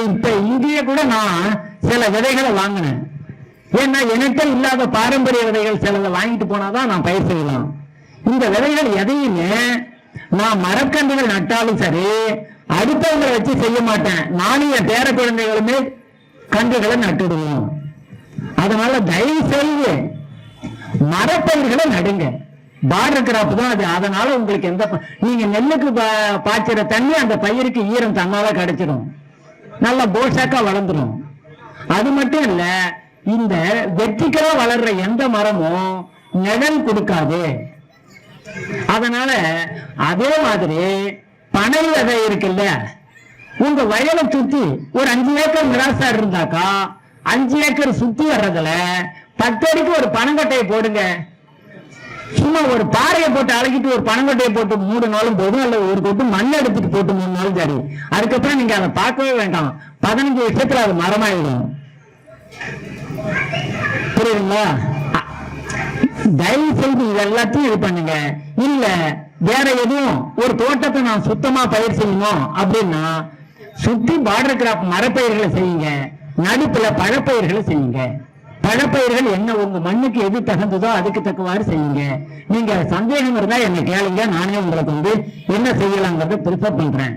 இப்ப இங்கேயே கூட நான் சில விதைகளை வாங்கினேன். ஏன்னா என்கிட்ட இல்லாத பாரம்பரிய விதைகள் சிலதை வாங்கிட்டு போனாதான் நான் பயிர் செய்யலாம். இந்த விதைகள் எதையுமே நான் மரக்கன்றுகள் நட்டாலும் சரி அடுத்தவங்களை வச்சு செய்ய மாட்டேன். நானும் என் பேர குழந்தைகளுமே கன்றுகளை நட்டுடுவோம். அதனால தயவு செய்து மரப்பயிர்களை நடுங்க. பார்டர் கிராப் தான் அது. அதனால உங்களுக்கு எந்த நீங்க நெல்லுக்கு பா- தண்ணி அந்த பயிருக்கு ஈரம் தன்னால கிடைச்சிடும். நல்ல போஷாக்கா வளர்ந்துடும் அது மட்டும் இல்ல இந்த வெற்றிகளா வளர்ற எந்த மரமும் நிழல் கொடுக்காது. அதனால அதே மாதிரி பனை விதை இருக்குல்ல உங்க வயலை சுத்தி ஒரு அஞ்சு ஏக்கர் மிராசார் இருந்தாக்கா அஞ்சு ஏக்கர் சுத்தி வர்றதுல பத்து அடிக்கு ஒரு பனங்கட்டையை போடுங்க. சும்மா ஒரு பாறையை போட்டு அழகிட்டு ஒரு பனங்கொட்டையை போட்டு மூடுனாலும் நாளும் போதும் அல்ல ஒரு கொட்டு மண் எடுத்துட்டு போட்டு மூணு நாளும் சரி. அதுக்கப்புறம் நீங்க அதை பார்க்கவே வேண்டாம். பதினஞ்சு வருஷத்துல அது மரமாயிடும். புரியுதுங்களா? தயவு செய்து இது எல்லாத்தையும் இது பண்ணுங்க. இல்ல வேற எதுவும் ஒரு தோட்டத்தை நான் சுத்தமா பயிர் செய்யணும் அப்படின்னா சுத்தி பார்டர் கிராப் மரப்பயிர்களை செய்யுங்க. நடுப்புல பழப்பயிர்களை செய்யுங்க. பழப்பயிர்கள் என்ன உங்க மண்ணுக்கு எது தகுந்ததோ அதுக்கு தக்கவாறு செய்யுங்க. நீங்க சந்தேகம் இருந்தா என்ன கேளுங்க நானே உங்களுக்கு வந்து என்ன செய்யலாங்கிறத ப்ரிஃபர் பண்றேன்